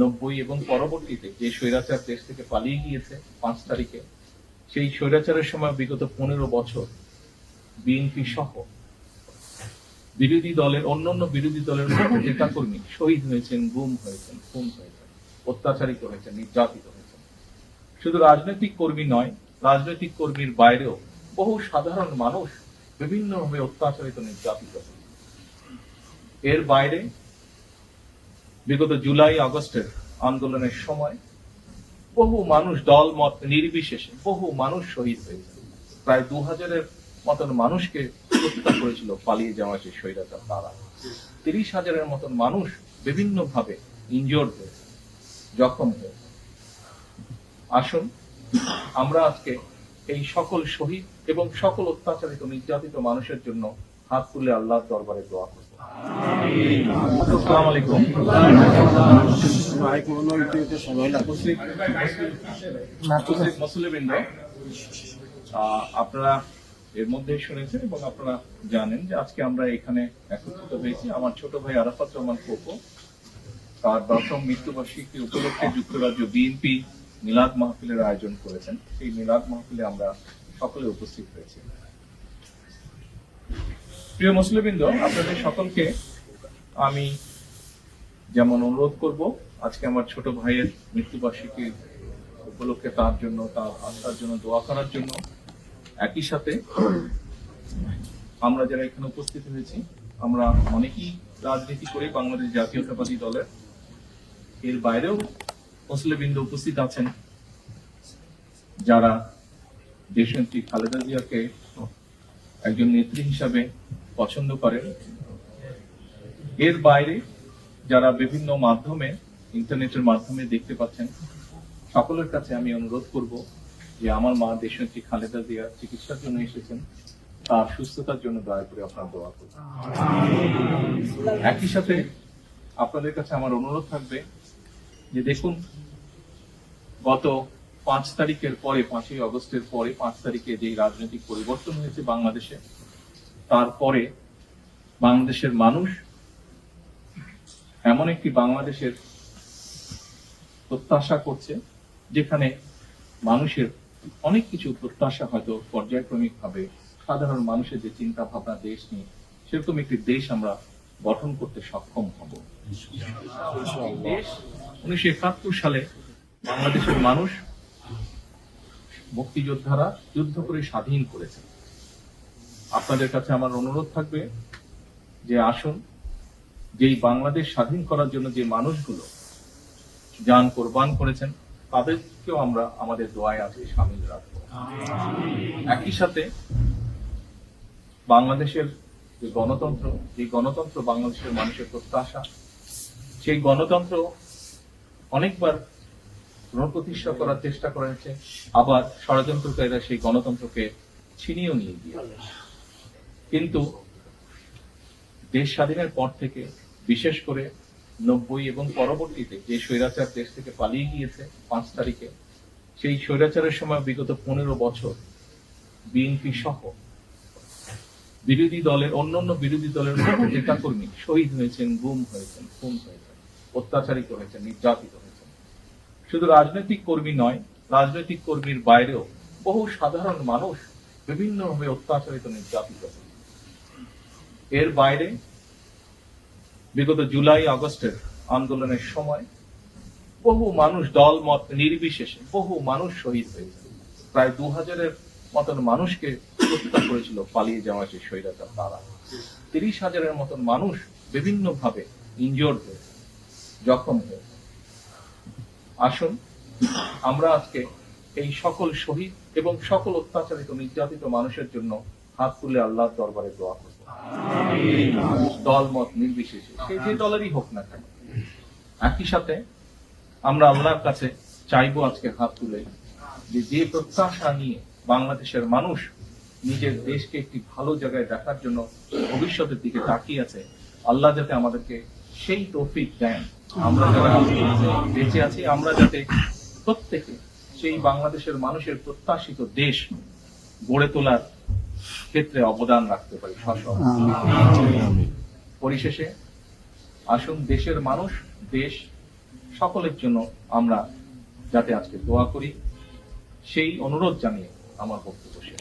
নব্বই এবং পরবর্তীতে যে স্বৈরাচার দেশ থেকে পালিয়ে গিয়েছে পাঁচ তারিখে, সেই স্বৈরাচারের সময় বিগত পনেরো বছর বিএনপি সহ বিরোধী দলের, অন্যান্য বিরোধী দলের বহু নেতাকর্মী শহীদ হয়েছেন, গুম হয়েছেন, খুন হয়েছেন, অত্যাচারিত হয়েছেন, নির্যাতিত হয়েছেন, শুধু রাজনৈতিক কর্মী নয়, রাজনৈতিক কর্মীর বাইরেও বহু সাধারণ মানুষ বিভিন্নভাবে অত্যাচারিত, নির্যাতিত। এর বাইরে বিগত জুলাই, আগস্টের আন্দোলনের সময় বহু মানুষ দল মত নির্বিশেষে বহু মানুষ শহীদ হয়েছে। প্রায় দু হাজারের মতন মানুষকে হত্যা করেছিল, পালিয়ে যাওয়া সেই স্বৈরাচার তারা। তিরিশ হাজারের মতন মানুষ বিভিন্ন ভাবে ইনজোর্ড হয়েছে, জখম হয়েছে। আসুন, আমরা আজকে এই সকল শহীদ এবং সকল অত্যাচারিত নির্যাতিত মানুষের জন্য হাত তুলে আল্লাহর দরবারে দোয়া করব আসসালামু। আলাইকুম মুসলিম। আপনারা এর মধ্যে শুনেছেন এবং আপনারা জানেন যে আজকে আমরা এখানে একত্রিত হয়েছি আমার ছোট ভাই আরাফাত রহমান কোকো তার দশম মৃত্যুবার্ষিকী উপলক্ষে যুক্তরাজ্য বিএনপি মিলাদ মাহফিলের আয়োজন করেছেন। সেই মিলাদ মাহফিলে আমরা সকলে উপস্থিত হয়েছি। প্রিয় মুসলিমবৃন্দ, আপনাদের সকলকে আমি যেমন অনুরোধ করব, আজকে আমার ছোট ভাইয়ের মৃত্যুবার্ষিকী উপলক্ষে তার জন্য, তার আত্মার জন্য, দোয়া করার জন্য একই সাথে আমরা যারা এখানে উপস্থিত হয়েছি, আমরা অনেকেই রাজনীতি করে বাংলাদেশ জাতীয়তাবাদী দলের। এর বাইরেও মুসলিমবৃন্দ উপস্থিত আছেন, যারা দেশনেত্রী খালেদা জিয়াকে একজন নেত্রী হিসাবে পছন্দ করেন। এর বাইরে যারা বিভিন্ন মাধ্যমে, ইন্টারনেটের মাধ্যমে দেখতে পাচ্ছেন, সকলের কাছে আমি অনুরোধ করব যে আমার মা দেশনেত্রী খালেদা জিয়া চিকিৎসার জন্য এসেছেন, তার সুস্থতার জন্য দয়া করে আপনার দোয়া করুন। একই সাথে আপনাদের কাছে আমার অনুরোধ থাকবে যে দেখুন, গত পাঁচ তারিখের পরে পাঁচই আগস্টের পরে পাঁচ তারিখে যে রাজনৈতিক পরিবর্তন হয়েছে বাংলাদেশে তারপরে বাংলাদেশের মানুষ এমন একটি বাংলাদেশের প্রত্যাশা করছে যেখানে মানুষের অনেক কিছু প্রত্যাশা হয়তো পর্যায়ক্রমিক ভাবে সাধারণ মানুষের যে চিন্তা ভাবনা দেশ নিয়ে সেরকম একটি দেশ আমরা গঠন করতে সক্ষম হব। দেশ উনিশশো একাত্তর সালে বাংলাদেশের মানুষ মুক্তিযোদ্ধারা যুদ্ধ করে স্বাধীন করেছে আপনাদের কাছে আমার অনুরোধ থাকবে যে আসুন, যেই বাংলাদেশ স্বাধীন করার জন্য যে মানুষগুলো যান কোরবান করেছেন, তাদেরকেও আমরা আমাদের দোয়ায় আজকে সামিল রাখব। একই সাথে বাংলাদেশের যে গণতন্ত্র যে গণতন্ত্র বাংলাদেশের মানুষের প্রত্যাশা, সেই গণতন্ত্র অনেকবার পুনঃপ্রতিষ্ঠা করার চেষ্টা করা হয়েছে আবার ষড়যন্ত্রকারীরা সেই গণতন্ত্রকে ছিনিয়েও নিয়ে গিয়ে কিন্তু দেশ স্বাধীনের পর থেকে, বিশেষ করে নব্বই এবং পরবর্তীতে যে স্বৈরাচার দেশ থেকে পালিয়ে গিয়েছে পাঁচ তারিখে, সেই স্বৈরাচারের সময় বিগত পনেরো বছর বিএনপি সহ বিরোধী দলের, অন্যান্য বিরোধী দলের নেতাকর্মী শহীদ হয়েছেন, গুম হয়েছেন, খুন হয়েছেন, অত্যাচারিত হয়েছেন, নির্যাতিত হয়েছেন। শুধু রাজনৈতিক কর্মী নয়, রাজনৈতিক কর্মীর বাইরেও বহু সাধারণ মানুষ বিভিন্নভাবে অত্যাচারিত, নির্যাতিত। এর বাইরে বিগত জুলাই, আগস্টের আন্দোলনের সময় বহু মানুষ দল মত নির্বিশেষে বহু মানুষ শহীদ হয়েছে। প্রায় দু হাজারের মতন মানুষকে হত্যা করেছিল, পালিয়ে যাওয়া সেই স্বৈরাচার তারা। তিরিশ হাজারের মতন মানুষ বিভিন্ন ভাবে ইনজোর্ড হয়েছে, জখম হয়েছে। আসুন আমরা আজকে এই সকল শহীদ এবং সকল অত্যাচারিত নির্যাতিত মানুষের জন্য হাত তুলে আল্লাহর দরবারে দোয়া করব। দল মত নির্বিশেষে সে যে দলেরই হোক না কেন। একই সাথে আমরা আল্লাহর কাছে চাইব আজকে হাত তুলে যে যে প্রত্যাশা নিয়ে বাংলাদেশের মানুষ নিজের দেশকে একটি ভালো জায়গায় দেখার জন্য ভবিষ্যতের দিকে তাকিয়ে আছে আল্লাহ যাতে আমাদেরকে সেই তৌফিক দেন। আমরা যারা বেঁচে আছি, আমরা যাতে প্রত্যেকে সেই বাংলাদেশের মানুষের প্রত্যাশিত দেশ গড়ে তোলার ক্ষেত্রে অবদান রাখতে পারি। পরিশেষে আসুন দেশের মানুষ, দেশ সকলের জন্য আমরা যাতে আজকে দোয়া করি। সেই অনুরোধ জানিয়ে আমার বক্তব্য শেষ